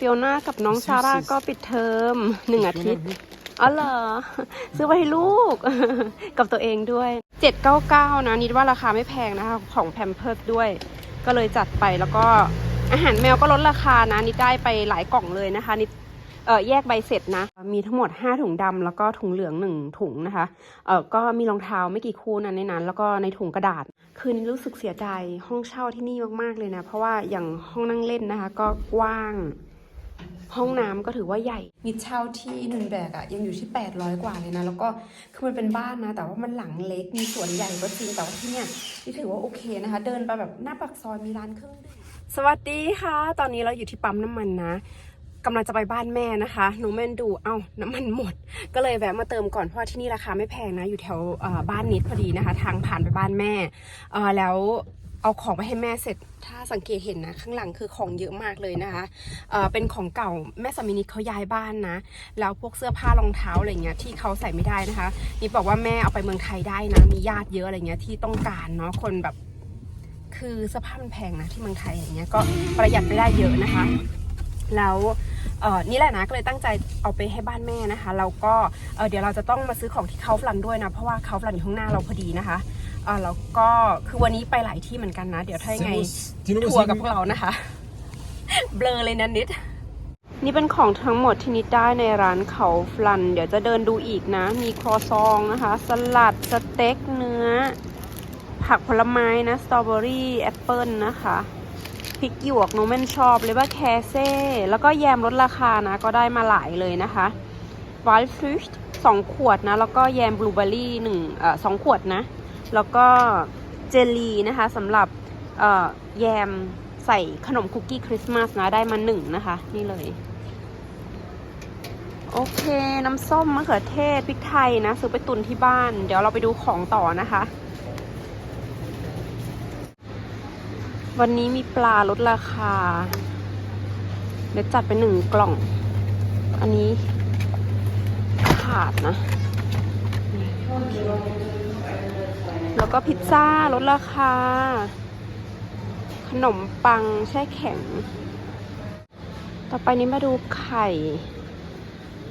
ฟิโอน่ากับน้องซาร่าก็ปิดเทอมหนึ่งอาทิตย์อ๋อเหรอ ซื้อไว้ให้ลูก กับตัวเองด้วย 799 นะนิดว่าราคาไม่แพงนะคะ ของแพมเพิร์สด้วย ก็เลยจัดไปแล้วก็อาหารแมวก็ลดราคานะ นิดได้ไปหลายกล่องเลยนะคะ นิดเออแยกใบเสร็จนะ มีทั้งหมด 5 ถุงดำแล้วก็ถุงเหลือง 1 ถุงนะคะเออก็มีรองเท้าไม่กี่คู่นั้นในนั้น แล้วก็ในถุงกระดาษ คือนิดรู้สึกเสียดายห้องเช่าที่นี่มากๆเลยนะ เพราะว่าอย่างห้องนั่งเล่นนะคะ ก็กว้าง ห้องน้ำก็ถือว่าใหญ่ มิดเช่าที่นุนแบกอะยังอยู่ที่ 800 กว่าเลยนะ แล้วก็คือมันเป็นบ้านนะ แต่ว่ามันหลังเล็กมีสวนใหญ่ก็จริงแต่ว่าที่เนี่ยที่ถือว่าโอเคนะคะ เดินไปแบบหน้าปากซอยมีร้านเครื่องดื่มสวัสดีค่ะ ตอนนี้เราอยู่ที่ปั๊มน้ำมันนะกำลังจะไปบ้านแม่นะคะหนูแม่นดูเอ้าน้ำมันหมด ก็เลยแวะมาเติมก่อนเพราะว่าที่นี่ราคาไม่แพงนะ อยู่แถวเอ่อบ้านนิดพอดีนะคะ ทางผ่านไปบ้านแม่เอ่อแล้ว เอาของไปให้แม่เสร็จ ถ้าสังเกตเห็นนะ ข้างหลังคือของเยอะมากเลยนะคะเเป็นของเก่าแม่สามีนิดเขาย้ายบ้านนะ แล้วพวกเสื้อผ้ารองเท้าอะไรเงี้ยที่เขาใส่ไม่ได้นะคะ นี่บอกว่าแม่เอาไปเมืองไทยได้นะ มีญาติเยอะอะไรเงี้ยที่ต้องการเนาะ คนแบบ คือเสื้อผ้ามันแพงนะที่เมืองไทยอย่างเงี้ย ก็ประหยัดไปได้เยอะนะคะ แล้วนี่แหละนะก็เลยตั้งใจเอาไปให้บ้านแม่นะคะแล้วก็เเดี๋ยวเราจะต้องมาซื้อของที่เขาฟลันด้วยนะ เพราะว่าเขาฟลันอยู่ข้างหน้าเราพอดีนะคะ ออแล้วก็คือวันนี้ไปหลายที่เหมือนกันนะ เดี๋ยวถ้ายังไง Die Nummer ทัวร์กับพ 7. วกเรานะคะ เบลอเลยนะนิด นี่เป็นของทั้งหมดที่นิดได้ในร้านเขาฟลัน เดี๋ยวจะเดินดูอีกนะ มีครัวซองนะคะ สลัดสเต็กเนื้อ ผักผลไม้นะสตรอเบอรี่แอปเปิลนะคะพริกหยวกโนเมนชอบเลยว่าแคเซ่แล้วก็แยมลดราคานะ ก็ได้มาหลายเลยนะคะว i ลฟ s ชสองขวดนะ แล้วก็แยมบลูเบอร์รี่หนึ่งเอ่อสองขวดนะ แล้วก็เจลลีนะคะสำหรับแยมใส่ขนมคุกกี้คริสต์มาสนะได้มาหนึ่งนะคะ นี่เลย โอเค น้ำส้มมะเขือเทศพริกไทยนะ ซื้อไปตุนที่บ้าน เดี๋ยวเราไปดูของต่อนะคะ วันนี้มีปลาลดราคา เดี๋ยวจัดไปหนึ่งกล่อง อันนี้ขาดนะ แล้วก็พิซซ่าลดราคา ขนมปังแช่แข็ง ต่อไปนี้มาดูไข่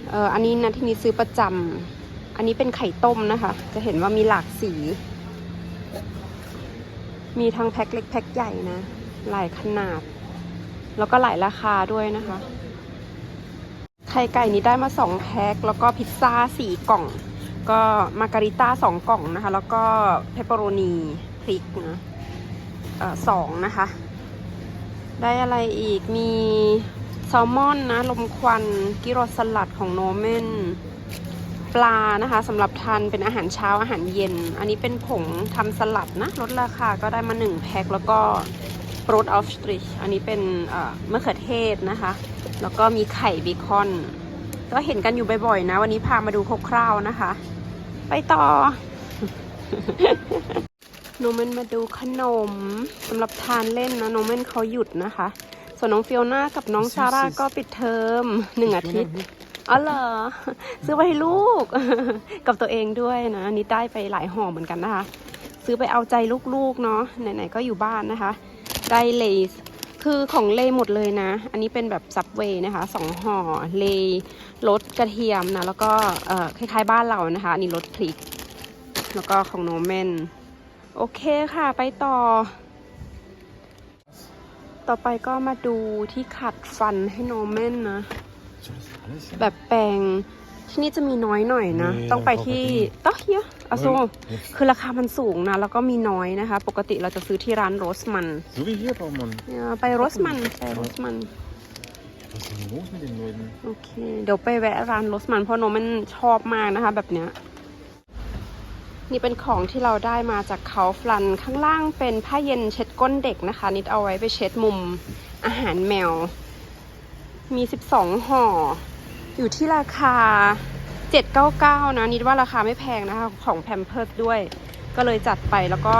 เอ่ออันนี้นะที่นี้ซื้อประจำ อันนี้เป็นไข่ต้มนะคะ จะเห็นว่ามีหลากสี มีทั้งแพ็คเล็กแพ็คใหญ่นะ หลายขนาด แล้วก็หลายราคาด้วยนะคะ ไข่ไก่นี้ได้มาสองแพ็ค แล้วก็พิซซ่าสี่กล่อง ก็มาการิต้าสองกล่องนะคะ แล้วก็เพปเปอโรนีพริกนะออสองนะคะ ได้อะไรอีกมีแซลมอนนะลมควันกิโรสลัดของโนเมนปลานะคะสำหรับทานเป็นอาหารเช้าอาหารเย็น อันนี้เป็นผงทำสลัดนะลดราคาก็ได้มา 1 แพ็คแล้วก็โปรดออฟสตริชอันนี้เป็นเอ่อมะเขือเทศนะคะ แล้วก็มีไข่เบคอน ก็เห็นกันอยู่บ่อยๆนะ วันนี้พามาดูคร่าวๆนะคะ ไปต่อโนเมนมาดูขนมสำหรับทานเล่นนะโนเมนเขาหยุดนะคะ ส่วนน้องฟิโอน่ากับน้องซาร่าก็ปิดเทอมหนึ่งอาทิตย์อ๋อเหรอซื้อไปให้ลูก กับตัวเองด้วยนะอันนี้ได้ไปหลายห่อเหมือนกันนะคะ ซื้อไปเอาใจลูกๆเนาะไหนๆก็อยู่บ้านนะคะ ได้เลส คือของเลหมดเลยนะ อันนี้เป็นแบบซับเวย์นะคะสองห่อเลรสกระเทียมนะ แล้วก็เอ่อคล้ายๆบ้านเรานะคะ อันนี้รสพริก แล้วก็ของโนเมน โอเคค่ะไปต่อ ต่อไปก็มาดูที่ขัดฟันให้โนเมนนะ Soll das alles sein? แบบแปรงที่นี่จะมีน้อยหน่อยนะนี่ต้องไปที่เขาก็ต๊อกเยอะ อะโซเฮ้ยคือราคามันสูงนะ แล้วก็มีน้อยนะคะ ปกติเราจะซื้อที่ร้านโรสมัน So wie hier, Baumann. ไปโรสมันไปโรสมัน Was ist denn los mit den Leuten? โอเค เดี๋ยวไปแวะร้านโรสมันเพราะโนมันชอบมากนะคะแบบเนี้ย นี่เป็นของที่เราได้มาจากเขาฟลันข้างล่างเป็นผ้าเย็นเช็ดก้นเด็กนะคะ นิดเอาไว้ไปเช็ดมุมอาหารแมว มี 12 ห่อ อยู่ที่ราคา 799 นะนิดว่าราคาไม่แพงนะคะของแพมเพิร์สด้วย ก็เลยจัดไปแล้วก็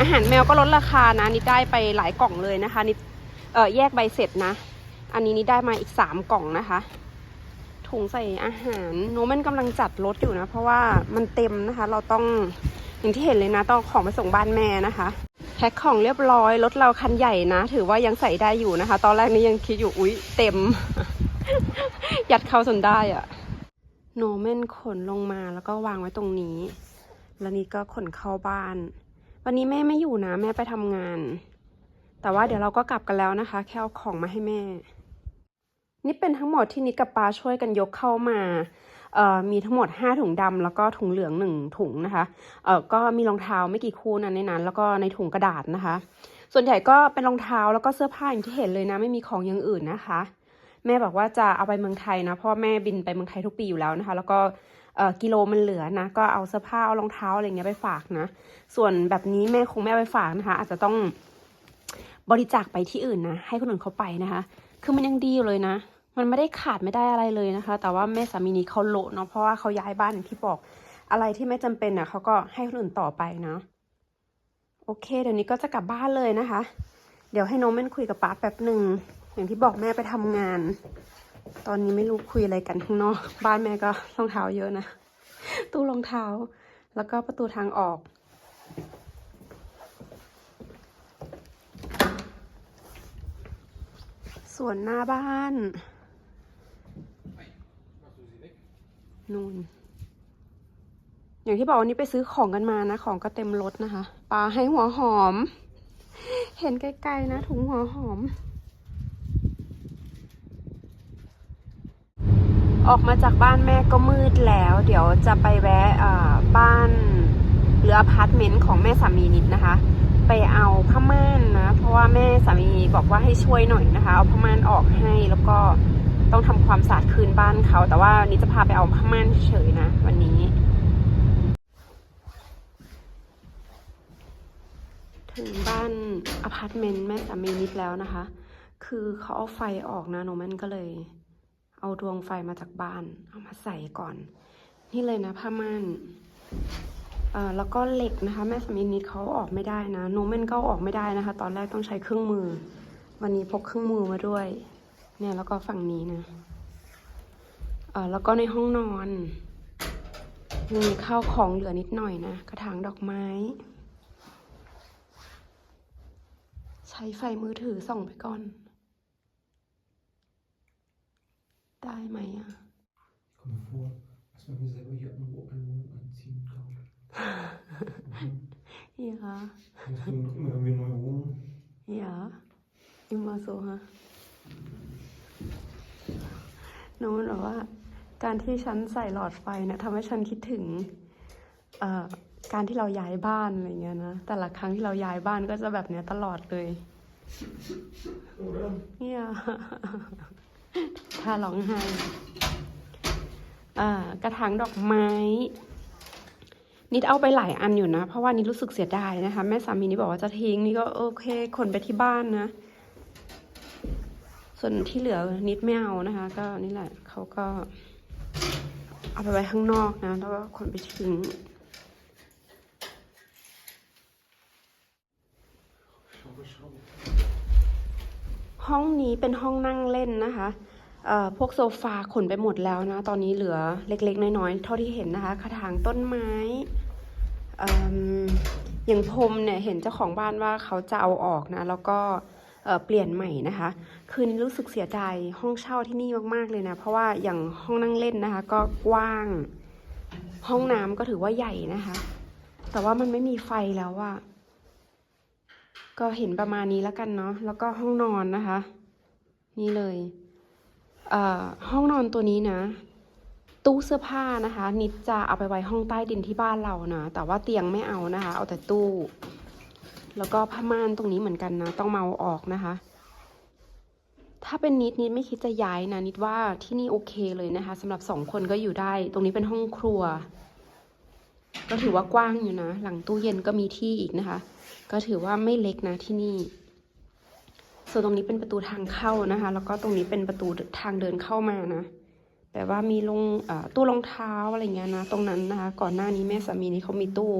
อาหารแมวก็ลดราคานะนิดได้ไปหลายกล่องเลยนะคะนิดเออแยกใบเสร็จนะ อันนี้นิดได้มาอีก 3 กล่องนะคะ ถุงใส่อาหารโนมันกำลังจัดรถอยู่นะ เพราะว่ามันเต็มนะคะ เราต้องอย่างที่เห็นเลยนะต้องของไปส่งบ้านแม่นะคะแพ็คของเรียบร้อยรถเราคันใหญ่นะ ถือว่ายังใส่ได้อยู่นะคะ ตอนแรกนี้ยังคิดอยู่อุ๊ยเต็ม ยัดเข้าจนได้อะ โนเมนขนลงมาแล้วก็วางไว้ตรงนี้ แล้วนี่ก็ขนเข้าบ้าน วันนี้แม่ไม่อยู่นะ แม่ไปทำงาน แต่ว่าเดี๋ยวเราก็กลับกันแล้วนะคะ แค่เอาของมาให้แม่ นี่เป็นทั้งหมดที่นิดกับปาช่วยกันยกเข้ามาเอ่อมีทั้งหมด 5 ถุงดำแล้วก็ถุงเหลือง 1 ถุงนะคะเอ่อก็มีรองเท้าไม่กี่คู่นะในนั้น แล้วก็ในถุงกระดาษนะคะ ส่วนใหญ่ก็เป็นรองเท้าแล้วก็เสื้อผ้าอย่างที่เห็นเลยนะ ไม่มีของอย่างอื่นนะคะ แม่บอกว่าจะเอาไปเมืองไทยนะเพราะว่าแม่บินไปเมืองไทยทุกปีอยู่แล้วนะคะ แล้วก็กิโลมันเหลือนะ ก็เอาเสื้อผ้าเอารองเท้าอะไรเงี้ยไปฝากนะ ส่วนแบบนี้แม่คงไม่ไปฝากนะคะ อาจจะต้องบริจาคไปที่อื่นนะให้คนอื่นเขาไปนะคะ คือมันยังดีอยู่เลยนะ มันไม่ได้ขาดไม่ได้อะไรเลยนะคะ แต่ว่าแม่สามีนี้เขาโละเนาะเพราะว่าเขาย้ายบ้านอย่างที่บอกอะไรที่ไม่จำเป็นอะเขาก็ให้คนอื่นต่อไปเนาะโอเค เดี๋ยวนี้ก็จะกลับบ้านเลยนะคะ เดี๋ยวให้น้องเม่นคุยกับป๊าแป๊บหนึ่ง อย่างที่บอกแม่ไปทำงาน ตอนนี้ไม่รู้คุยอะไรกันข้างนอกบ้านแม่ก็รองเท้าเยอะนะตู้รองเท้า แล้วก็ประตูทางออกส่วนหน้าบ้าน นู่น อย่างที่บอกวันนี้ไปซื้อของกันมานะ ของก็เต็มรถนะคะ ปลาให้หัวหอม เห็นไกลๆนะ ถุงหัวหอม ออกมาจากบ้านแม่ก็มืดแล้ว เดี๋ยวจะไปแวะบ้านหรืออพาร์ตเมนต์ของแม่สามีนิดนะคะ ไปเอาผ้าม่านนะ เพราะว่าแม่สามีบอกว่าให้ช่วยหน่อยนะคะ เอาผ้าม่านออกให้แล้วก็ต้องทำความสะอาดคืนบ้านเขา แต่ว่านิดจะพาไปเอาผ้าม่านเฉยนะวันนี้ ถึงบ้านอพาร์ตเมนต์แม่สามีนิดแล้วนะคะ คือเขาเอาไฟออกนะโนแมนก็เลย เอาดวงไฟมาจากบ้าน เอามาใส่ก่อน นี่เลยนะผ้าม่านเอ่อแล้วก็เหล็กนะคะ แม่สามีนิดเขาออกไม่ได้นะโนแมนก็ออกไม่ได้นะคะ ตอนแรกต้องใช้เครื่องมือ วันนี้พกเครื่องมือมาด้วย เนี่ยแล้วก็ฝั่งนี้นะเอ่อแล้วก็ในห้องนอน มีข้าวของเหลือนิดหน่อยนะกระถางดอกไม้ใช้ไฟมือถือส่องไปก่อน ได้ไหมอะ Komm mir vor, als wenn wir selber hier eine Wohnung anziehen kann. Mhm. อย่า Deswegen immer wenn wir eine neue Wohnung. อย่าอิมาโซฮะโน้นบอกว่า การที่ฉันใส่หลอดไฟเนะทำให้ฉันคิดถึงเอ่อการที่เราย้ายบ้านอะไรเงี้ยนะ แต่ละครั้งที่เราย้ายบ้านก็จะแบบเนี้ยตลอดเลย Oder? เนี่ย ถ้าร้องไห้อ่ากระถางดอกไม้ นิดเอาไปหลายอันอยู่นะ เพราะว่านิดรู้สึกเสียดายนะคะ แม่สามีนี่บอกว่าจะทิ้งนี่ก็โอเคขนไปที่บ้านนะ ส่วนที่เหลือนิดไม่เอานะคะ ก็นี่แหละเขาก็เอาไปไว้ข้างนอกนะ แล้วก็ขนไปทิ้ง Schau, schau. ห้องนี้เป็นห้องนั่งเล่นนะคะเอ่อ พวกโซฟาขนไปหมดแล้วนะ ตอนนี้เหลือเล็ก ๆ น้อยๆ เท่าที่เห็นนะคะกระถางต้นไม้อย่างพรมเนี่ยเห็นเจ้าของบ้านว่าเขาจะเอาออกนะ แล้วก็เปลี่ยนใหม่นะคะ คือนี่รู้สึกเสียดายห้องเช่าที่นี่มากๆเลยนะ เพราะว่าอย่างห้องนั่งเล่นนะคะ ก็กว้าง ห้องน้ำก็ถือว่าใหญ่นะคะ แต่ว่ามันไม่มีไฟแล้วอะก็เห็นประมาณนี้แล้วกันเนาะ แล้วก็ห้องนอนนะคะ นี่เลย ห้องนอนตัวนี้นะ ตู้เสื้อผ้านะคะนิดจะเอาไปไว้ห้องใต้ดินที่บ้านเรานะแต่ว่าเตียงไม่เอานะคะ เอาแต่ตู้ แล้วก็ผ้าม่านตรงนี้เหมือนกันนะ ต้องเมาออกนะคะ ถ้าเป็นนิดนิดไม่คิดจะย้ายนะนิดว่าที่นี่โอเคเลยนะคะสำหรับสองคนก็อยู่ได้ ตรงนี้เป็นห้องครัว ก็ถือว่ากว้างอยู่นะ หลังตู้เย็นก็มีที่อีกนะคะ ก็ถือว่าไม่เล็กนะที่นี่ ส่วนตรงนี้เป็นประตูทางเข้านะคะ แล้วก็ตรงนี้เป็นประตูทางเดินเข้ามานะแต่ว่ามีลงตู้รองเท้าอะไรเงี้ยนะ ตรงนั้นนะคะก่อนหน้านี้แม่สามีนี่เขามีตู้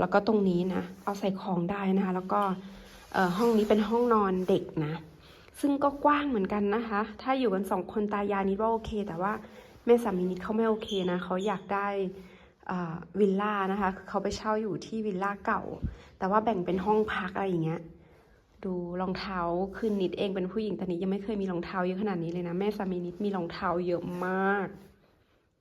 แล้วก็ตรงนี้นะเอาใส่ของได้นะคะ แล้วก็ห้องนี้เป็นห้องนอนเด็กนะ ซึ่งก็กว้างเหมือนกันนะคะ ถ้าอยู่กันสองคนตายายนิดว่าโอเค แต่ว่าแม่สามีนิดเขาไม่โอเคนะเขาอยากได้วิลล่านะคะคือเขาไปเช่าอยู่ที่วิลล่าเก่า แต่ว่าแบ่งเป็นห้องพักอะไรอย่างเงี้ย ดูรองเท้าคือนิดเองเป็นผู้หญิงแต่นิดยังไม่เคยมีรองเท้าเยอะขนาดนี้เลยนะแม่สามีนิดมีรองเท้าเยอะมาก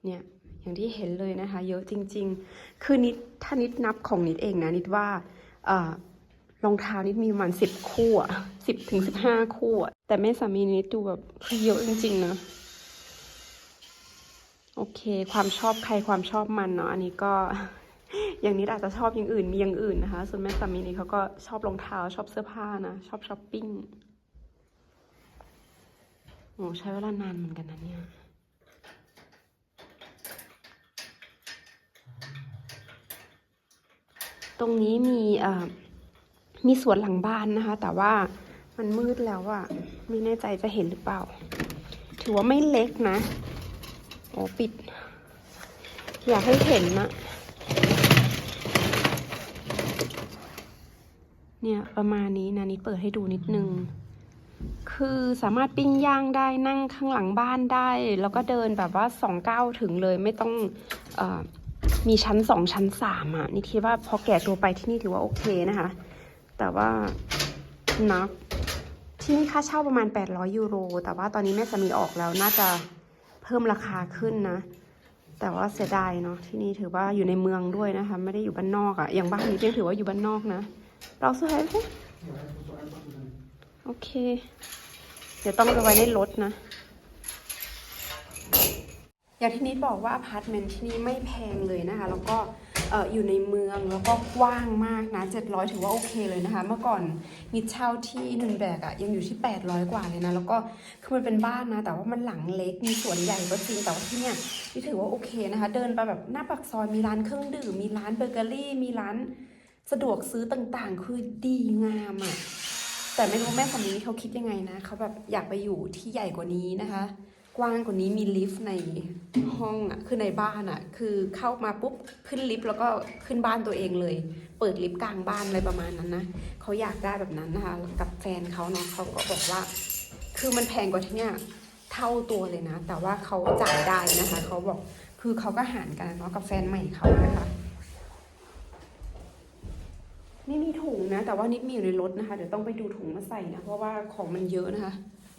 เนี่ยอย่างที่เห็นเลยนะคะ เยอะจริง ๆ คือนิดถ้านิดนับของนิดเองนะนิดว่าเอ่อรองเท้านิดมีประมาณสิบคู่อะสิบถึงสิบห้าคู่อะแต่แม่สามีนิดดูแบบคือเยอะจริง ๆ นะโอเค ความชอบใครความชอบมันเนาะอันนี้ก็ อย่างนี้อาจจะชอบอย่างอื่นมีอย่างอื่นนะคะ ส่วนแม่สามีนี่เขาก็ชอบรองเท้าชอบเสื้อผ้านะชอบช้อปปิ้งโอ้ใช้เวลานานเหมือนกันนะเนี่ยตรงนี้มีมีสวนหลังบ้านนะคะ แต่ว่ามันมืดแล้วอะไม่แน่ใจจะเห็นหรือเปล่า ถือว่าไม่เล็กนะ โอ้ปิด อยากให้เห็นนะ เนี่ยประมาณนี้นะนิดเปิดให้ดูนิดนึง คือสามารถปิ้งย่างได้นั่งข้างหลังบ้านได้ แล้วก็เดินแบบว่าสองก้าวถึงเลยไม่ต้องเออมีชั้นสองชั้นสามอะนี่คิดว่าพอแก่ตัวไปที่นี่ถือว่าโอเคนะคะ แต่ว่านะที่นี่ค่าเช่าประมาณ 800 ยูโร แต่ว่าตอนนี้แม่สามีออกแล้วน่าจะเพิ่มราคาขึ้นนะ แต่ว่าเสียดายเนาะที่นี่ถือว่าอยู่ในเมืองด้วยนะคะ ไม่ได้อยู่บ้านนอกอะอย่างบ้านนี้ยังถือว่าอยู่บ้านนอกนะ เราซื้อให้สิโอเค เดี๋ยวต้องไปไว้ในรถนะ อย่างที่นิดบอกว่าอพาร์ตเมนต์ที่นี่ไม่แพงเลยนะคะ แล้วก็เอออยู่ในเมืองแล้วก็กว้างมากนะ 700 ถือว่าโอเคเลยนะคะ เมื่อก่อนนิดเช่าที่นุนแบกอะยังอยู่ที่ 800 กว่าเลยนะ แล้วก็คือมันเป็นบ้านนะ แต่ว่ามันหลังเล็กมีสวนใหญ่ก็จริงแต่ว่าที่เนี่ยนี่ถือว่าโอเคนะคะ เดินไปแบบหน้าปากซอยมีร้านเครื่องดื่มมีร้านเบเกอรี่ มีร้าน สะดวกซื้อต่างๆ คือดีงามอะแต่ไม่รู้แม่สามีเขาคิดยังไงนะเขาแบบอยากไปอยู่ที่ใหญ่กว่านี้นะคะ กว้างกว่านี้มีลิฟต์ในห้องอะคือในบ้านอะ คือเข้ามาปุ๊บขึ้นลิฟต์แล้วก็ขึ้นบ้านตัวเองเลย เปิดลิฟต์กลางบ้านอะไรประมาณนั้นนะเขาอยากได้แบบนั้นนะคะ กับแฟนเขาเนาะเขาก็บอกว่า คือมันแพงกว่าที่เนี่ยเท่าตัวเลยนะ แต่ว่าเขาจ่ายได้นะคะเขาบอกคือเขาก็หารกันเนาะกับแฟนใหม่เขานะคะ นี่มีถุงนะ แต่ว่านิดมีอยู่ในรถนะคะ เดี๋ยวต้องไปดูถุงมาใส่นะ เพราะว่าของมันเยอะนะคะ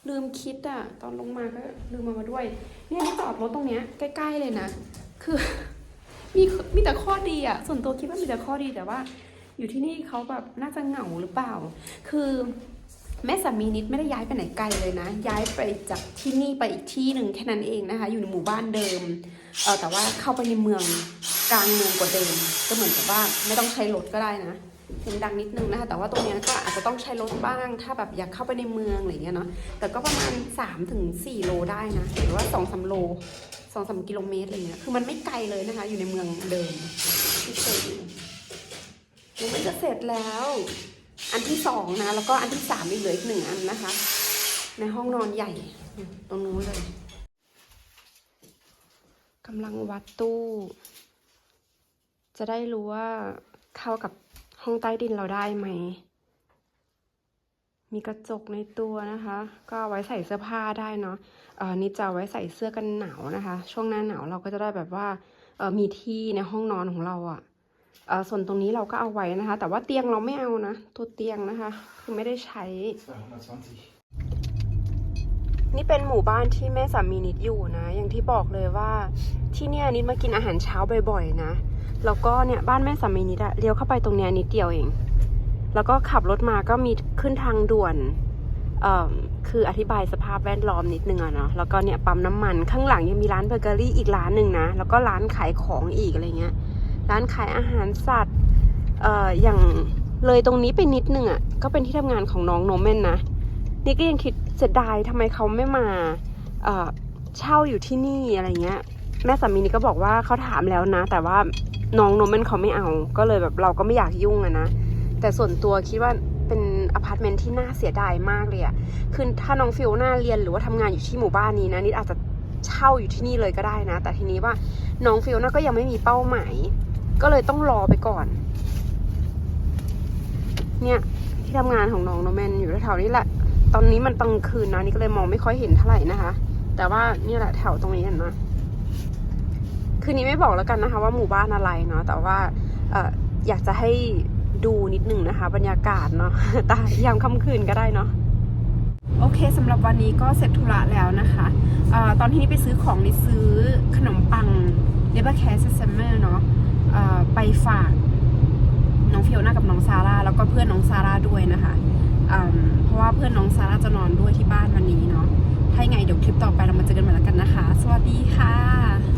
ลืมคิดอะตอนลงมาก็ลืมมามาด้วย เนี่ยนี่จอดรถตรงเนี้ยใกล้ ๆเลยนะ คือ มีมีแต่ข้อดีอะส่วนตัวคิดว่ามีแต่ข้อดีแต่ว่า อยู่ที่นี่เขาแบบน่าจะเหงาหรือเปล่า คือแม่สามีนิดไม่ได้ย้ายไปไหนไกลเลยนะ ย้ายไปจากที่นี่ไปอีกที่หนึ่งแค่นั้นเองนะคะ อยู่ในหมู่บ้านเดิมเออแต่ว่าเข้าไปในเมืองกลางเมืองกว่าเดิม ก็เหมือนกับว่าไม่ต้องใช้รถก็ได้นะ เสียงดังนิดนึงนะคะ แต่ว่าตรงนี้ก็อาจจะต้องใช้รถบ้าง ถ้าแบบอยากเข้าไปในเมืองอะไรเงี้ยเนาะ แต่ก็ประมาณ3ถึง4โลได้นะ หรือว่า2อสโล2อสกิโลเมตรอะไรเงี้ย คือมันไม่ไกลเลยนะคะ อยู่ในเมืองเดิมที่เคยอยู่ยังไม่จะเสร็จแล้ว อันที่สองนะ แล้วก็อันที่สามอีกเหลืออีกหนึ่งอันนะคะ ในห้องนอนใหญ่ตรงนู้นเลยกำลังวัดตู้ จะได้รู้ว่าเข้ากับ ห้องใต้ดินเราได้ไหม มีกระจกในตัวนะคะ ก็เอาไว้ใส่เสื้อผ้าได้เนาะเอ่อนี่จะเอาไว้ใส่เสื้อกันหนาวนะคะ ช่วงหน้าหนาวเราก็จะได้แบบว่าเออมีที่ในห้องนอนของเราอะ่ะเออส่วนตรงนี้เราก็เอาไว้นะคะ แต่ว่าเตียงเราไม่เอานะ ตัวเตียงนะคะ คือไม่ได้ใช้ นี่เป็นหมู่บ้านที่แม่สามีนิดอยู่นะ อย่างที่บอกเลยว่าที่เนี่ยนิดมากินอาหารเช้าบ่อยๆนะ แล้วก็เนี่ยบ้านแม่สามีนิดอะเลี้ยวเข้าไปตรงเนี้ยนิดเดียวเอง แล้วก็ขับรถมาก็มีขึ้นทางด่วนเอ่อคืออธิบายสภาพแวดล้อมนิดนึงอะเนาะแล้วก็เนี่ยปั๊มน้ำมันข้างหลังยังมีร้านเบเกอรี่อีกร้านหนึ่งนะ แล้วก็ร้านขายของอีกอะไรเงี้ย ร้านขายอาหารสัตว์เอ่ออย่างเลยตรงนี้ไปนิดนึงอะก็เป็นที่ทำงานของน้องโนเมนนะนี่ก็ยังคิดเสียดายทำไมเขาไม่มาเอ่อเช่าอยู่ที่นี่อะไรเงี้ย แม่สามีนี่ก็บอกว่าเขาถามแล้วนะ แต่ว่าน้องโนเมนเขาไม่เอา ก็เลยแบบเราก็ไม่อยากยุ่งอะนะ แต่ส่วนตัวคิดว่าเป็นอพาร์ตเมนต์ที่น่าเสียดายมากเลยอะคือถ้าน้องฟิลนาเรียนหรือว่าทำงานอยู่ที่หมู่บ้านนี้นะนิดอาจจะเช่าอยู่ที่นี่เลยก็ได้นะ แต่ทีนี้ว่าน้องฟิลน่าก็ยังไม่มีเป้าหมาย ก็เลยต้องรอไปก่อน เนี่ยที่ทำงานของน้องโนเมนอยู่แถวนี้แหละ ตอนนี้มันตอนกลางคืนนะนี่ก็เลยมองไม่ค่อยเห็นเท่าไหร่นะคะ แต่ว่านี่แหละแถวตรงนี้เห็นไหม คืนนี้ไม่บอกแล้วกันนะคะ ว่าหมู่บ้านอะไรเนาะแต่ว่าเออยากจะให้ดูนิดหนึ่งนะคะ บรรยากาศเนาะตายามค่ำคืนก็ได้เนาะโอเคสำหรับวันนี้ก็เสร็จธุระแล้วนะคะออตอนที่นี่ไปซื้อของนี่ซื้อขนมปังเนเบอร์แคสเซมเมอร์เนาะไปฝากน้องฟิโอน่ากับน้องซาร่าแล้วก็เพื่อนน้องซาร่าด้วยนะคะเพราะว่าเพื่อนน้องซาร่าจะนอนด้วยที่บ้านวันนี้เนาะถ้าไงเดี๋ยวคลิปต่อไปเรามาเจอกันใหม่แล้วกันนะคะ สวัสดีค่ะ